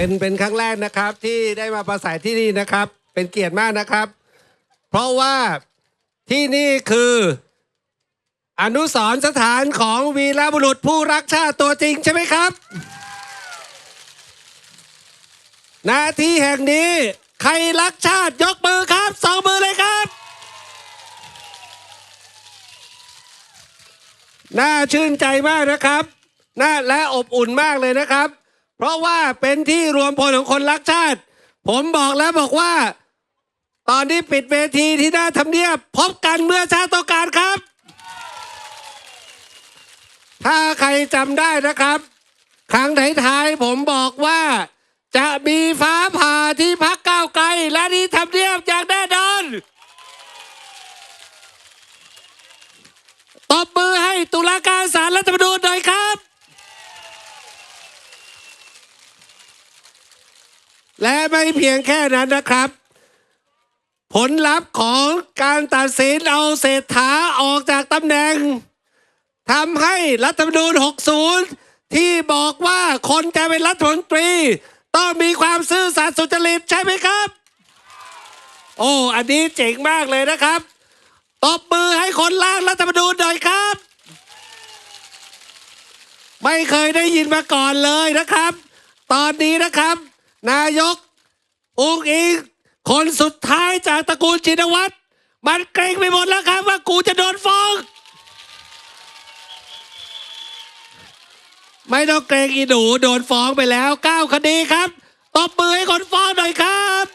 เป็นเป็นครั้งแรกนะครับที่ได้มาประสัยที่นี่นะครับ เป็นเกียรติมากนะครับ เพราะว่าที่นี่คือ อนุสรณ์สถานของวีรบุรุษผู้รักชาติตัวจริงใช่ไหมครับหน้าที่แห่งนี้ใครรักชาติยกมือครับสองมือเลยครับ น่าชื่นใจมากนะครับน่าและอบอุ่นมากเลยนะครับ เพราะว่าเป็นที่รวมพลของคนรักชาติ ผมบอกแล้วบอกว่า ตอนที่ปิดเวทีที่หน้าทำเนียบ พบกันเมื่อชาติต้องการครับ ถ้าใครจำได้นะครับ ครั้งท้ายๆผมบอกว่า จะมีฟ้าผ่าที่พักก้าวไกล และที่ทำเนียบอย่างแน่นอนตบมือให้ตุลาการศาลรัฐธรรมนูญหน่อยครับ และไม่เพียงแค่นั้นนะครับ ผลลัพธ์ของการตัดสินเอาเศรษฐาออกจากตำแหน่งทำให้รัฐธรรมนูญ 60 ที่บอกว่าคนจะเป็นรัฐมนตรี ต้องมีความซื่อสัตย์สุจริตใช่ไหมครับ โอ้ อันนี้เจ๋งมากเลยนะครับตบมือให้คนร่างรัฐธรรมนูญหน่อยครับ ไม่เคยได้ยินมาก่อนเลยนะครับ ตอนนี้นะครับ นายกอุงอิงคนสุดท้ายจากตระกูลชินวัตรมันเกรงไปหมดแล้วครับว่ากูจะโดนฟ้อง ไม่ต้องเกรงอีหนูโดนฟ้องไปแล้วเก้าคดีครับตบมือให้คนฟ้องหน่อยครับ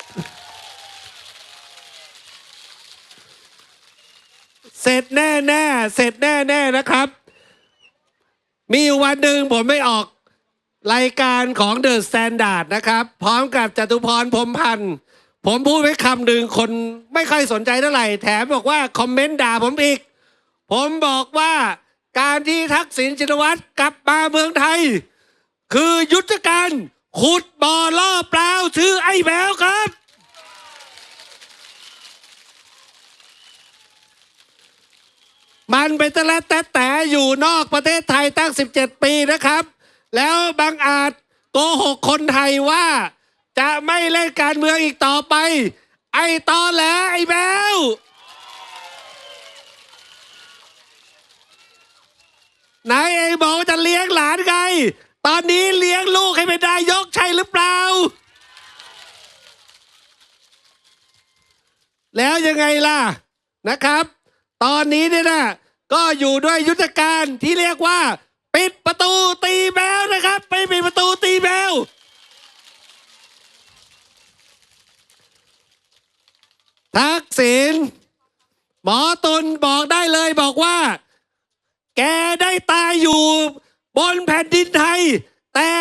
เสร็จแน่แน่เสร็จแน่แน่นะครับ มีวันหนึ่งผมไม่ออก รายการของเดอะสแตนดาร์ดนะครับ พร้อมกับจตุพรพรหมพันธ์ผมพูดไว้คำหนึ่งคนไม่ค่อยสนใจเท่าไหร่ แถมบอกว่า คอมเมนต์ด่าผมอีก ผมบอกว่าการที่ทักษิณชินวัตรกลับมาเมืองไทย คือยุทธการขุดบ่อล่อเปล่าชื่อไอ้แมวครับ มันไปตะละแต่แต่อยู่นอกประเทศไทยตั้ง 17 ปีนะครับ แล้วบางอาจโกหกคนไทยว่า จะไม่เล่นการเมืองอีกต่อไป ไอ้ตอแหลไอ้แมวไหนเองบอกว่าจะเลี้ยงหลานไง ตอนนี้เลี้ยงลูกให้เป็นนายกใช่หรือเปล่า แล้วยังไงล่ะนะครับ ตอนนี้เนี่ยนะก็อยู่ด้วยยุทธการที่เรียกว่า ปิดประตูตีแมวนะครับไปปิดประตูตีแมวทักษิณหมอตุลบอกได้เลยบอกว่า แกได้ตายอยู่ บนแผ่นดินไทย แต่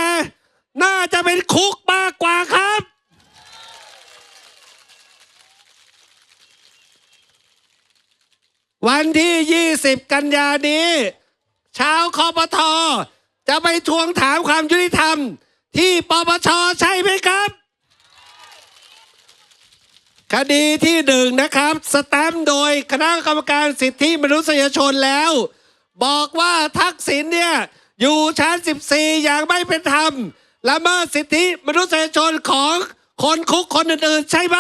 น่าจะเป็นคุกมากกว่าครับ วันที่ 20 กันยานี้ ชาวคอปทจะไปทวงถามความยุติธรรม ที่ปปชใช่ไหมครับ คดีที่หนึ่งนะครับ สแตมโดยคณะกรรมการสิทธิมนุษยชนแล้ว บอกว่าทักษิณเนี่ยอยู่ชั้น 14 อย่างไม่เป็นธรรมละเมิดสิทธิมนุษยชนของคนคุกคนอื่นๆ ใช่ไหม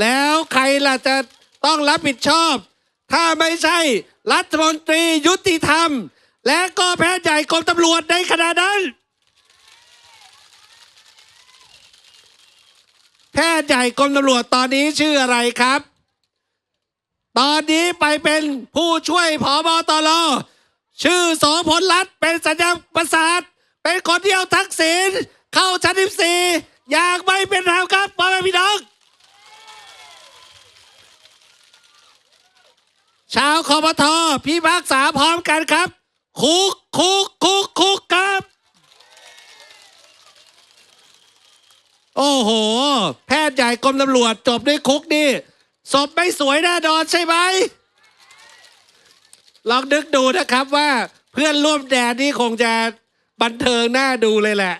แล้วใครล่ะจะต้องรับผิดชอบ ถ้าไม่ใช่รัฐมนตรียุติธรรม และก็แพทย์ใหญ่กรมตำรวจในขณะนั้น แพทย์ใหญ่กรมตำรวจตอนนี้ชื่ออะไรครับ ตอนนี้ไปเป็นผู้ช่วยผอบอตรชื่อโสพลรัตเป็นสัญญาประสาท เป็นคนเดียวทักษิณเข้าชั้น14อย่างไม่เป็นธรรมครับพ่อแม่พี่น้อง ชาวคอปทพิพากษาพร้อมกันครับ คุกคุกคุกคุกครับ โอ้โห แพทย์ใหญ่กรมตำรวจจบด้วยคุกนี่ศพไม่สวยแน่นอนใช่ไหมลองนึกดูนะครับว่าเพื่อนร่วมแดนนี่คงจะบันเทิงน่าดูเลยแหละ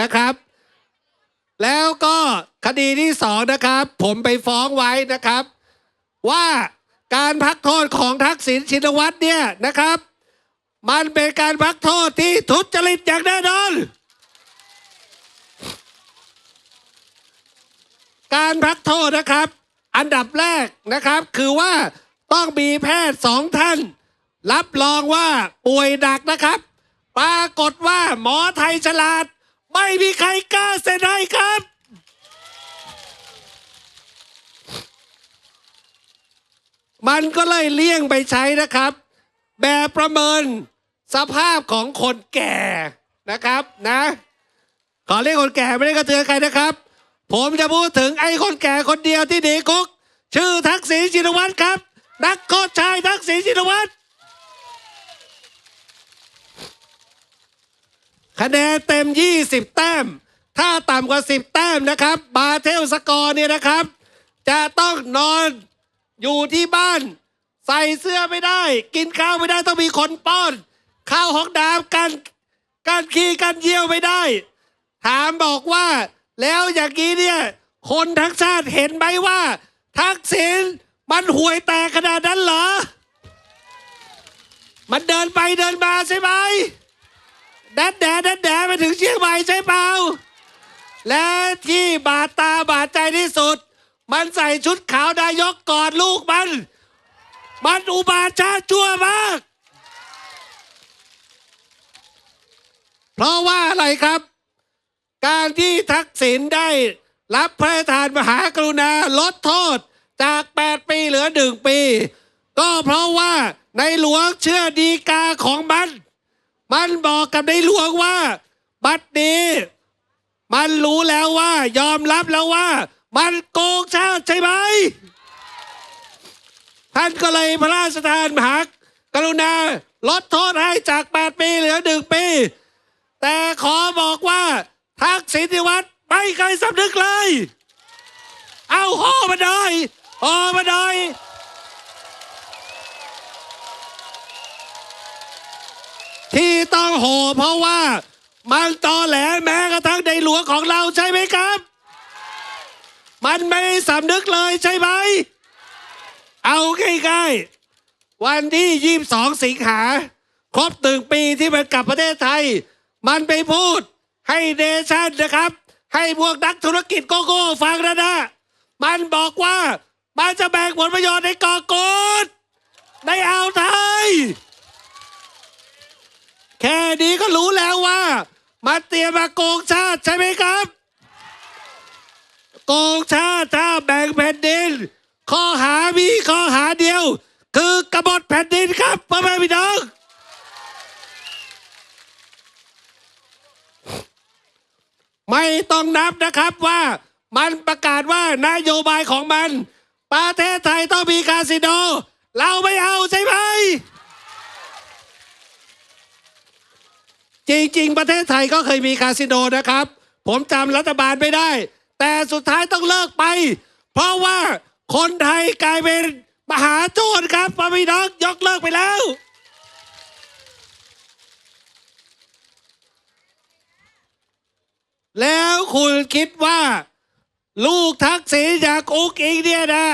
นะครับ แล้วก็คดีที่สองนะครับ ผมไปฟ้องไว้นะครับ ว่า การพักโทษของทักษิณชินวัตรเนี่ยนะครับ มันเป็นการพักโทษที่ทุจริตอย่างแน่นอน การพักโทษนะครับ อันดับแรกนะครับคือว่าต้องมีแพทย์สองท่าน รับรองว่าป่วยหนักนะครับ ปรากฏว่าหมอไทยฉลาด ไม่มีใครกล้าเซ็นให้ครับ มันก็เลยเลี่ยงไปใช้นะครับ แบบประเมินสภาพของคนแก่นะครับนะขอเรียกคนแก่ไม่ได้กระเทือนใครนะครับ ผมจะพูดถึงไอ้คนแก่คนเดียวที่หนีคุก ชื่อทักษิณชินวัตรครับ นักโทษชายทักษิณชินวัตรคะแนนเต็ม 20 แต้ม ถ้าต่ำกว่า 10 แต้มนะครับ บาเทลสกอร์เนี่ยนะครับ จะต้องนอน อยู่ที่บ้าน ใส่เสื้อไม่ได้ กินข้าวไม่ได้ต้องมีคนป้อน ข้าวห้องน้ำกันการขี้กันเยี่ยวไม่ได้ ถามบอกว่า แล้วอย่างนี้เนี่ย คนทั้งชาติเห็นไหมว่า ทักษิณมันห่วยแตกขนาดนั้นเหรอ มันเดินไปเดินมาใช่ไหมแดดแดดแดดแดดไปถึงเชียงใหม่ใช่เปล่าและที่บาดตาบาดใจที่สุด มันใส่ชุดขาวนายกกอดลูกมัน มันอุบาทชาชั่วมาก เพราะว่าอะไรครับ การที่ทักษิณได้รับพระราชทานมหากรุณาลดโทษจาก 8 ปีเหลือ 1 ปี ก็เพราะว่าในหลวงเชื่อดีกาของมัน มันบอกกับในหลวงว่า บัดนี้ มันรู้แล้วว่ายอมรับแล้วว่า มันโกงชาติใช่ไหม ท่านก็เลยพระราชทานมหากรุณาลดโทษให้จาก 8 ปีเหลือ1ปี แต่ขอบอกว่าทักษิณวัฒน์ไม่เคยสำนึกเลย เอาห่อมาหน่อยห่อมาหน่อยที่ต้องโห่เพราะว่ามันตอแหลแม้กระทั่งในหลวงของเราใช่ไหมครับ มันไม่สำนึกเลยใช่ไหม เอาง่ายๆวันที่ 22 สิงหา ครบหนึ่งปีที่มันกลับประเทศไทย มันไปพูดให้เนชั่นนะครับ ให้พวกนักธุรกิจโกโก้ฟังนะนะ มันบอกว่า มันจะแบ่งผลประโยชน์ในกาะกูดในอ่าวไทย แค่นี้ก็รู้แล้วว่า มันเตรียมมาโกงชาติใช่ไหมครับ งชาติถ้าแบ่งแผ่นดิน ข้อหามีข้อหาเดียว คือกบฏแผ่นดินครับพ่อแม่พี่น้องไม่ต้องนับนะครับว่ามันประกาศว่านโยบายของมัน ประเทศไทยต้องมีคาสิโน เราไม่เอาใช่ไหม จริง ๆ ประเทศไทยก็เคยมีคาสิโนนะครับ ผมจำรัฐบาลไม่ได้ แต่สุดท้ายต้องเลิกไป เพราะว่าคนไทยกลายเป็นมหาโจรครับพ่อพี่น้องยกเลิกไปแล้วแล้วคุณคิดว่า ลูกทักษิณจากอุกอิงเนี่ยนะ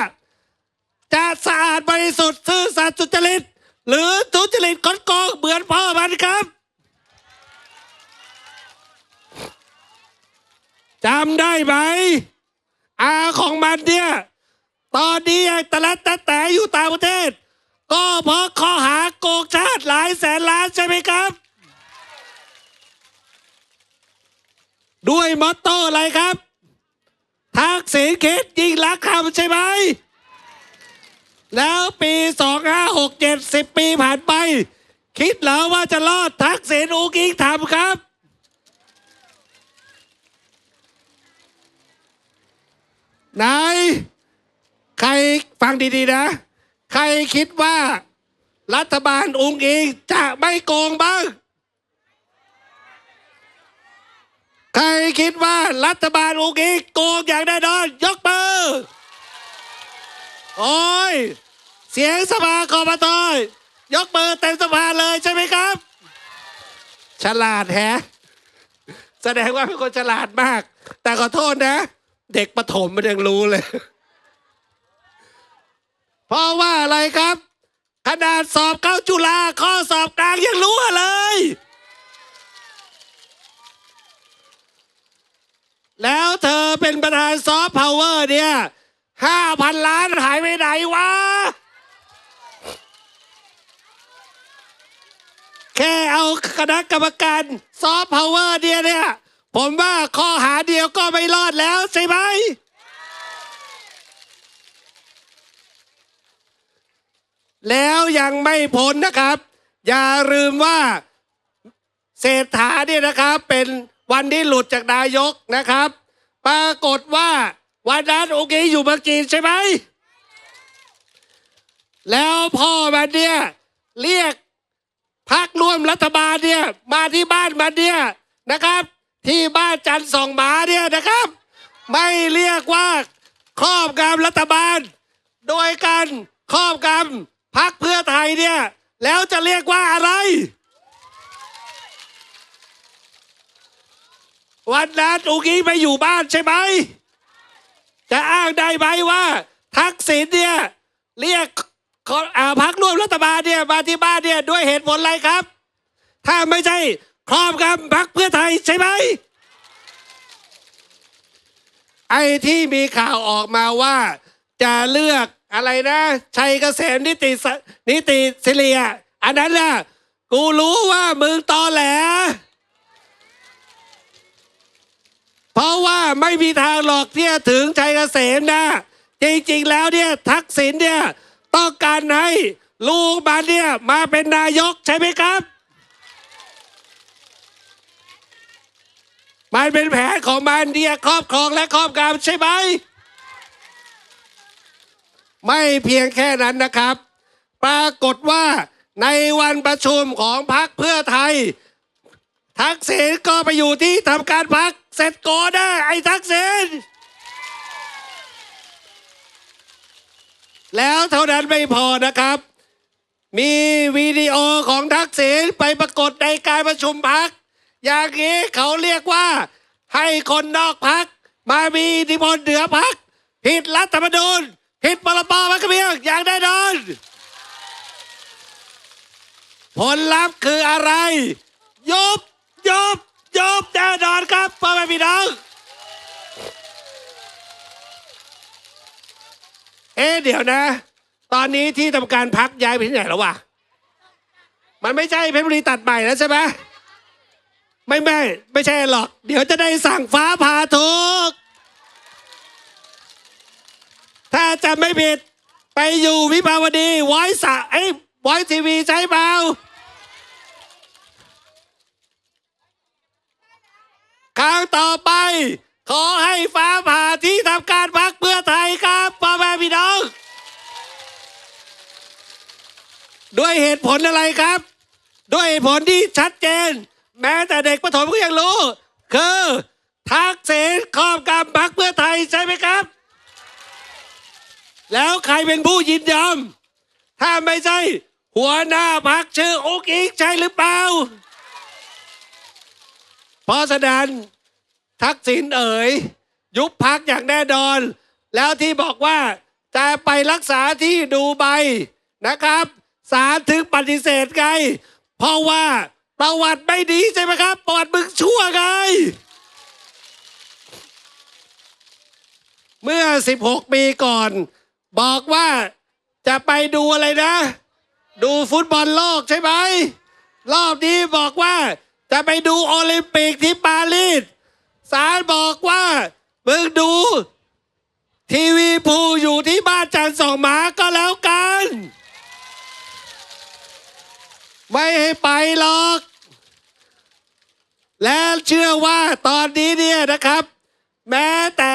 จะสะอาดบริสุทธิ์ซื่อสัตย์สุจริต หรือทุจริตกดโกงเหมือนพ่อมันครับ จำได้ไหมอาของมันเนี่ยตอนนี้ยังตะลัดตะแต่อยู่ต่างประเทศ ก็เพราะข้อหาโกงชาติหลายแสนล้านใช่ไหมครับ ด้วยมอตโต้อะไรครับทักษิณคิดยิงลักคำใช่ไหม แล้วปี 2567 10 ปีผ่านไป คิดเหรอว่าจะรอดทักษิณอุกิงทำครับ ไหนใครฟังดีๆนะ ใครคิดว่า รัฐบาลองค์เองจะไม่โกงบ้าง ใครคิดว่ารัฐบาลองค์เองโกงอย่างแน่นอน ยกมือโอ้ย เสียงสภากบตยกมือเต็มสภาเลยใช่ไหมครับ ฉลาดแฮะ แสดงว่าเป็นคนฉลาดมาก แต่ขอโทษนะ เด็กประถมมันยังรู้เลย เพราะว่าอะไรครับขนาดสอบเข้าจุฬาข้อสอบกลางยังรู้เลย แล้วเธอเป็นประธานซอฟต์พาวเวอร์เนี่ยห้าพันล้านหายไปไหนวะ แค่เอาคณะกรรมการซอฟต์พาวเวอร์เนี่ยเนี่ย ผมว่าข้อหาเดียวก็ไม่รอดแล้วใช่ไหม แล้วยังไม่พ้นนะครับ อย่าลืมว่าเศรษฐาเนี่ยนะครับ เป็นวันที่หลุดจากนายกนะครับ ปรากฏว่าวันนั้นโอเคอยู่เมืองจีนใช่ไหม แล้วพ่อมันเนี่ยเรียกพักร่วมรัฐบาลเนี่ยมาที่บ้านมันเนี่ยนะครับ ที่บ้านจันสองหมาเนี่ยนะครับ ไม่เรียกว่าครอบงำรัฐบาล โดยการครอบงำพักเพื่อไทยเนี่ยแล้วจะเรียกว่าอะไร วันนั้นอุกี้ไปอยู่บ้านใช่ไหมจะอ้างได้ไหมว่า ทักษิณเนี่ยเรียกขอพักร่วมรัฐบาลเนี่ยมาที่บ้านเนี่ยด้วยเหตุผลอะไรครับ ถ้าไม่ใช่ ครอบงำพักเพื่อไทยใช่ไหม ไอ้ที่มีข่าวออกมาว่า จะเลือกอะไรนะ ชัยเกษมนิติสนิติศิริยะอันนั้นน่ะ กูรู้ว่ามึงตอแหล เพราะว่าไม่มีทางหรอกที่จะถึงชัยเกษมนะจริงๆแล้วเนี่ยทักษิณเนี่ยต้องการให้ลูกมันเนี่ยมาเป็นนายกใช่ไหมครับ มันเป็นแผนของมันเดียครอบครองและครอบงำใช่ไหม ไม่เพียงแค่นั้นนะครับ ปรากฏว่าในวันประชุมของพรรคเพื่อไทย ทักษิณก็ไปอยู่ที่ทำการพักเสร็จก่อนนะไอ้ทักษิณแล้วเท่านั้นไม่พอนะครับ มีวิดีโอของทักษิณไปปรากฏในการประชุมพัก อย่างนี้เขาเรียกว่า ให้คนนอกพัก มามีอิทธิพลเหนือพัก ผิดรัฐธรรมนูญผิดปรปมักเบียงอย่างแน่นอน ผลลัพธ์คืออะไรยบยบยบแน่นอนครับพ่อแม่พี่น้องเอ๊ะเดี๋ยวนะ ตอนนี้ที่ทำการพักย้ายไปที่ไหนแล้ววะ มันไม่ใช่เพชรบุรีตัดใหม่แล้วใช่ไหม ไม่ไม่ไม่ใช่หรอก เดี๋ยวจะได้สั่งฟ้าผ่าทุก ถ้าจะไม่ผิดไปอยู่วิภาวดีไว้สะไอ้ไว้ทีวีใช้เปล่าครั้งต่อไป ขอให้ฟ้าผ่าที่ทำการพักเพื่อไทยครับพ่อแม่พี่น้อง ด้วยเหตุผลอะไรครับ ด้วยเหตุผลที่ชัดเจน แม้แต่เด็กประถมก็ยังรู้ คือทักษิณครอบกำพักเพื่อไทยใช่ไหมครับ แล้วใครเป็นผู้ยินยอม ถ้าไม่ใช่ หัวหน้าพักชื่ออุกอิกใช่หรือเปล่าเพราะฉะนั้นทักษิณเอ๋ย ยุบพักอย่างแน่นอน แล้วที่บอกว่าจะไปรักษาที่ดูไบนะครับศาลถึงปฏิเสธไงเพราะว่า ประวัติไม่ดีใช่ไหมครับ ประวัติมึงชั่วไง เมื่อ 16 ปีก่อน บอกว่าจะไปดูอะไรนะ ดูฟุตบอลโลกใช่ไหม รอบนี้บอกว่าจะไปดูโอลิมปิกที่ปารีสศาลบอกว่ามึงดู ทีวีภูอยู่ที่บ้านจันสองหมาก็แล้วกัน ไม่ให้ไปหรอก และเชื่อว่าตอนนี้เนี่ยนะครับ แม้แต่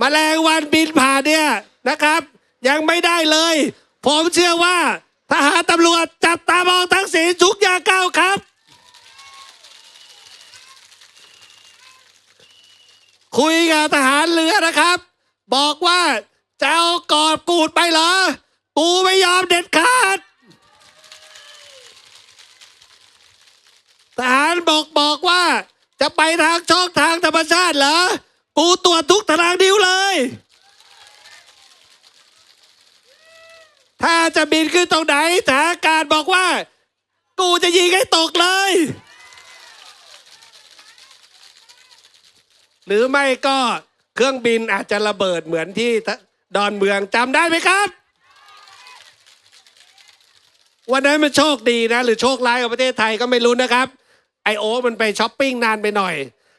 มแมลงวันบินผ่านเนี่ยนะครับ ยังไม่ได้เลย ผมเชื่อว่าทหารตำรวจจับตามองทั้งสีทุกอย่างก้าครับ คุยกับทหารเรือนะครับ บอกว่าจะเอากอบกูดไปเหรอ กูไม่ยอมเด็ดขาด ทหารบอกบอกว่า จะไปทางช่องทางธรรมชาติเหรอ กูตรวจทุกตารางนิ้วเลย ถ้าจะบินขึ้นตรงไหนทหารอากาศบอกว่า กูจะยิงให้ตกเลย หรือไม่ก็เครื่องบินอาจจะระเบิดเหมือนที่ดอนเมืองจำได้ไหมครับวันนั้นมันโชคดีนะ หรือโชคร้ายกับประเทศไทยก็ไม่รู้นะครับ ไอโอมันไปช้อปปิ้งนานไปหน่อย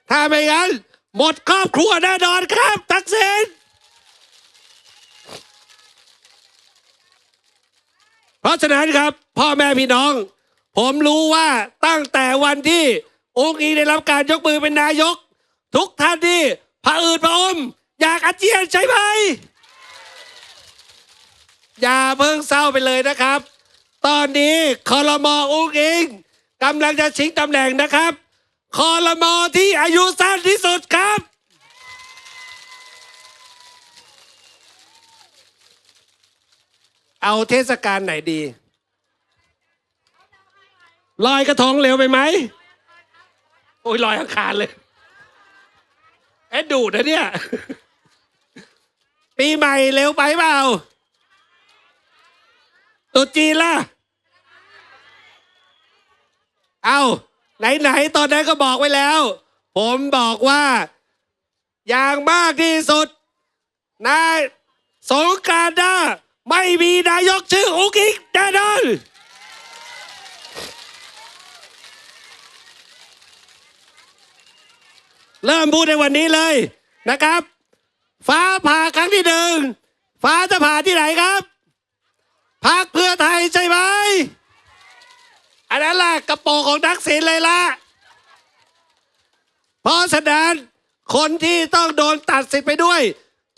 ถ้าไม่งั้น หมดครอบครัวแน่นอนครับ ทักษิณเพราะฉะนั้นครับ พ่อแม่พี่น้อง ผมรู้ว่าตั้งแต่วันที่องค์อีได้รับการยกมือเป็นนายก ทุกท่านที่ผะอืดผะอม อยากอาเจียนใช่ไหมอย่าเพิ่งเศร้าไปเลยนะครับ ตอนนี้คอรมออุ้งอิง กำลังจะชิงตำแหน่งนะครับคอรมอที่อายุสั้นที่สุดครับ เอาเทศกาลไหนดีลอยกระทงเร็วไปไหมโอ้ยลอยอาคารเลยเอ็ดดูดนะเนี่ย ปีใหม่เร็วไปเปล่าตุจีนล่ะ เอาไหนๆตอนนั้นก็บอกไว้แล้ว ผมบอกว่า อย่างมากที่สุดนายสงการหน้าไม่มีนายกชื่ออุกิกแน่นอนเริ่มพูดในวันนี้เลยนะครับ ฟ้าผ่าครั้งที่หนึ่งฟ้าจะผ่าที่ไหนครับพักเพื่อไทยใช่ไหม อันนั้นแหละกระโปรงของทักษิณเลยล่ะ เพราะฉะนั้นคนที่ต้องโดนตัดสิทธิ์ไปด้วย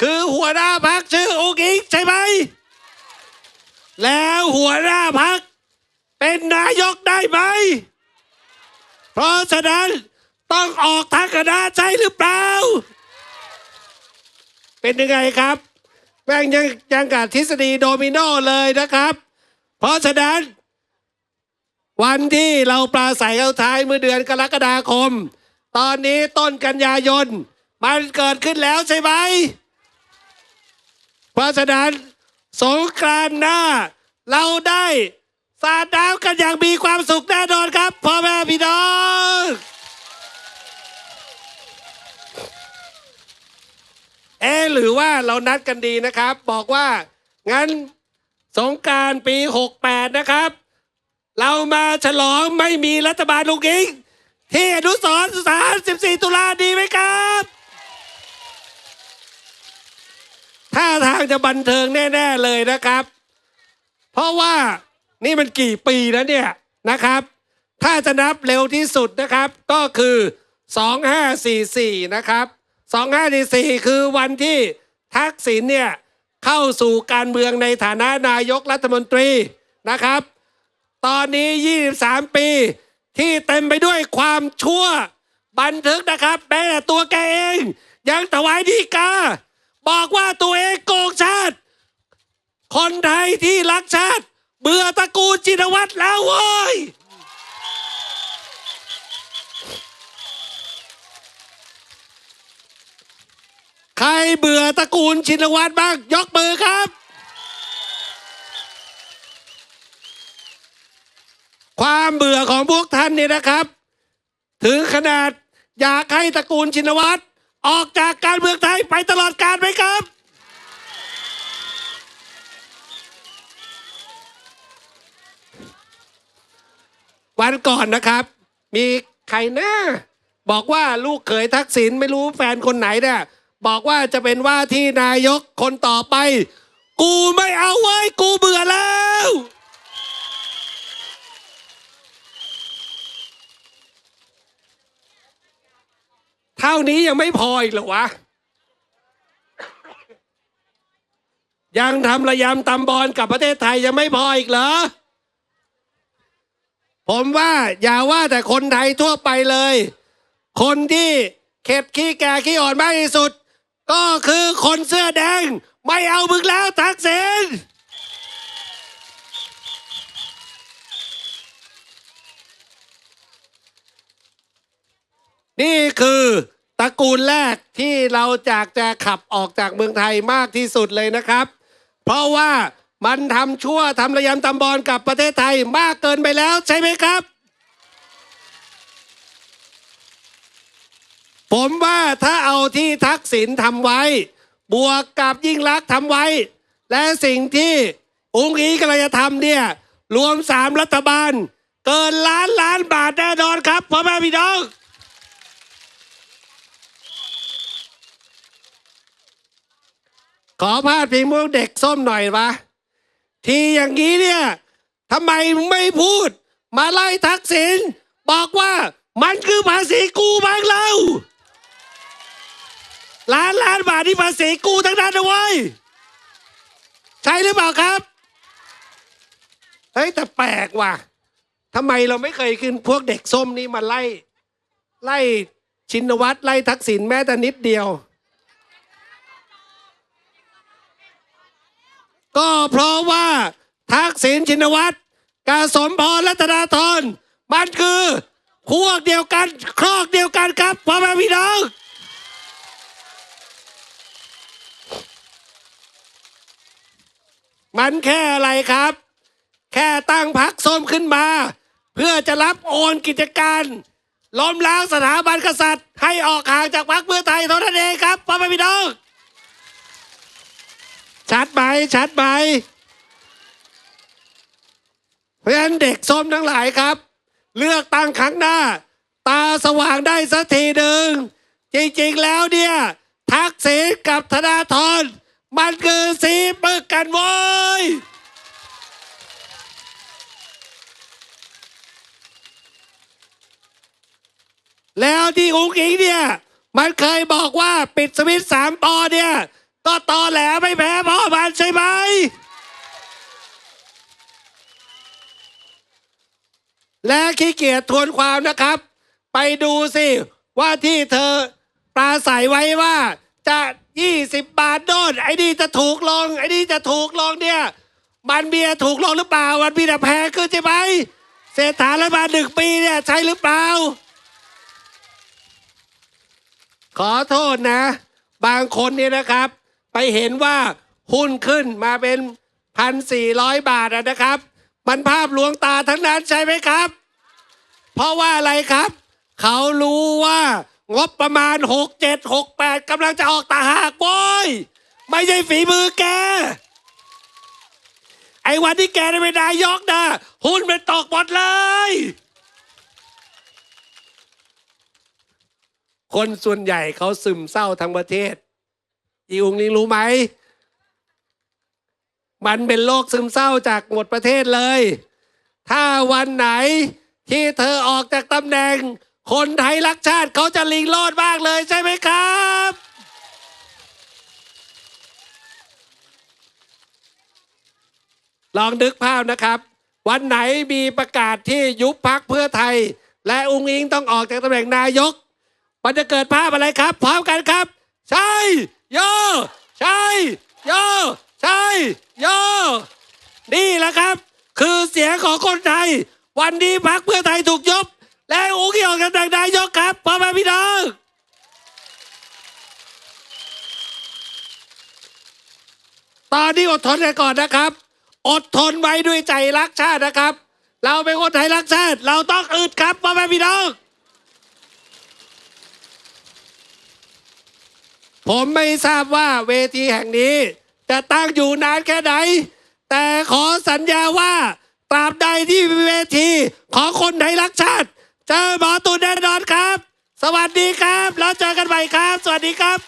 คือหัวหน้าพักชื่ออุกอิงใช่ไหม แล้วหัวหน้าพักเป็นนายกได้ไหม เพราะฉะนั้นต้องออกทางคณะใช่หรือเปล่า เป็นยังไงครับแม่งยังยังกับทฤษฎีโดมิโนเลยนะครับ เพราะฉะนั้น วันที่เราปราศัยเอาท้ายเมื่อเดือนกรกฎาคม ตอนนี้ต้นกันยายน มันเกิดขึ้นแล้วใช่ไหมเพราะฉะนั้นสงกรานต์หน้า เราได้สาดน้ำกันอย่างมีความสุขแน่นอนครับพ่อแม่พี่น้องเอหรือว่าเรานัดกันดีนะครับ บอกว่างั้นสงการปี 68 นะครับ เรามาฉลองไม่มีรัฐบาลลุงอิงที่อนุสรณ์สถาน14ตุลาดีไหมครับท่าทางจะบันเทิงแน่ ๆ เลยนะครับ เพราะว่านี่มันกี่ปีแล้วเนี่ยนะครับ ถ้าจะนับเร็วที่สุดนะครับ ก็คือ 2544 นะครับ 2544 คือวันที่ทักษิณเนี่ยเข้าสู่การเมืองในฐานะนายกรัฐมนตรีนะครับ ตอนนี้ 23 ปี ที่เต็มไปด้วยความชั่ว บันทึกนะครับแม้แต่ตัวแกเอง ยังถวายดีกา บอกว่าตัวเองโกงชาติ คนไทยที่รักชาติ เบื่อตระกูลจินวัตรแล้วเว้ยใครเบื่อตระกูลชินวัตรบ้างยกมือครับ ความเบื่อของพวกท่านเนี่ยนะครับ ถึงขนาดอยากให้ตระกูลชินวัตรออกจากการเมืองไทยไปตลอดกาลไหมครับ วันก่อนนะครับ มีใครนะบอกว่าลูกเขยทักษิณไม่รู้แฟนคนไหนเนี่ยบอกว่าจะเป็นว่าที่นายกคนต่อไป กูไม่เอาไว้ กูเบื่อแล้ว เท่านี้ยังไม่พออีกเหรอวะ ยังทำระยำตำบอลกับประเทศไทยยังไม่พออีกเหรอ ผมว่าอย่าว่าแต่คนไทยทั่วไปเลย คนที่เข็ดขี้แก่ขี้อ่อนมากที่สุด ก็คือคนเสื้อแดง ไม่เอามึงแล้วทักษิณ นี่คือตระกูลแรกที่เราจากจะขับออกจากเมืองไทยมากที่สุดเลยนะครับ เพราะว่ามันทำชั่วทำระยำตำบอลกับประเทศไทยมากเกินไปแล้วใช่ไหมครับ ผมว่าถ้าเอาที่ทักษิณทำไว้ บวกกับยิ่งรักษณ์ทำไว้ และสิ่งที่องค์อีกำลังจะทำเนี่ยรวมสามรัฐบาล เกินล้านล้านบาทแน่นอนครับพ่อแม่พี่น้อง ขอพาดพิงพวกเด็กส้มหน่อยวะทีอย่างนี้เนี่ยทำไมมึงไม่พูด มาไล่ทักษิณบอกว่ามันคือภาษีกูบางเราล้านล้านบาทที่ภาษีกูทั้งนั้นนะเว้ยใช่หรือเปล่าครับเฮ้ยแต่แปลกว่ะทำไมเราไม่เคยขึ้นพวกเด็กส้มนี่มาไล่ ไล่ชินวัตรไล่ทักษิณแม้แต่นิดเดียว ก็เพราะว่าทักษิณชินวัตรกาสมพรรัตนาธรมันคือพวกเดียวกันครอกเดียวกันครับพ่อแม่พี่น้องมันแค่อะไรครับ แค่ตั้งพักส้มขึ้นมา เพื่อจะรับโอนกิจการล้มล้างสถาบันกษัตริย์ ให้ออกห่างจากพรรคเพื่อไทยเท่านั้นเองครับพ่อแม่พี่น้อง ชัดไหมชัดไหมเพราะฉะนั้นเด็กส้มทั้งหลายครับ เลือกตั้งครั้งหน้า ตาสว่างได้สักทีหนึ่งจริงๆแล้วเนี่ย ทักษิณกับธนาธรมันคือสีปึกกันโว้ยแล้วที่อุ้งอิงเนี่ย มันเคยบอกว่าปิดสวิตช์สามปอเนี่ย ก็ตอแหลไม่แพ้พ่อมันใช่ไหมและขี้เกียจทวนความนะครับ ไปดูสิว่าที่เธอปราศัยไว้ว่า จะ20บาทโดนไอ้นี่จะถูกลง ไอ้นี่จะถูกลงเนี่ย มันเบียถูกลงหรือเปล่า มันมีแต่แพงขึ้นใช่ไหมเศรษฐารัฐบาลหนึ่งปีเนี่ยใช่หรือเปล่า ขอโทษนะ บางคนเนี่ยนะครับ เห็นว่าหุ้นขึ้นมาเป็นพันสี่ร้อยบาทนะครับ มันภาพลวงตาทั้งนั้นใช่ไหมครับ เพราะว่าอะไรครับ เขารู้ว่างบประมาณหกเจ็ดหกแปดกำลังจะออกตาหากโว้ยไม่ใช่ฝีมือแก ไอ้วันที่แกได้เป็นนายกนะหุ้นมันตกหมดเลย คนส่วนใหญ่เขาซึมเศร้าทั้งประเทศ อีอุงลิงรู้ไหม มันเป็นโรคซึมเศร้าจากหมดประเทศเลย ถ้าวันไหนที่เธอออกจากตำแหน่ง คนไทยรักชาติเขาจะลิงโลดมากเลยใช่ไหมครับ ลองนึกภาพนะครับ วันไหนมีประกาศที่ยุบพักเพื่อไทย และอุ้งอิงต้องออกจากตำแหน่งนายก มันจะเกิดภาพอะไรครับ พร้อมกันครับ ใช่ โยใช่โยใช่โยนี่แหละครับ คือเสียงของคนไทย วันนี้พักเพื่อไทยถูกยุบและอุงอิงออกจากตำแหน่งนายกครับพ่อแม่พี่น้องตอนนี้อดทนกันก่อนนะครับ อดทนไว้ด้วยใจรักชาตินะครับ เราเป็นคนไทยรักชาติ เราต้องอึดครับพ่อแม่พี่น้อง ผมไม่ทราบว่าเวทีแห่งนี้ จะตั้งอยู่นานแค่ไหน แต่ขอสัญญาว่าตราบใดที่เวทีของคนไทยรักชาติ เจอหมอตูนแน่นอนครับ สวัสดีครับ แล้วเจอกันใหม่ครับ สวัสดีครับ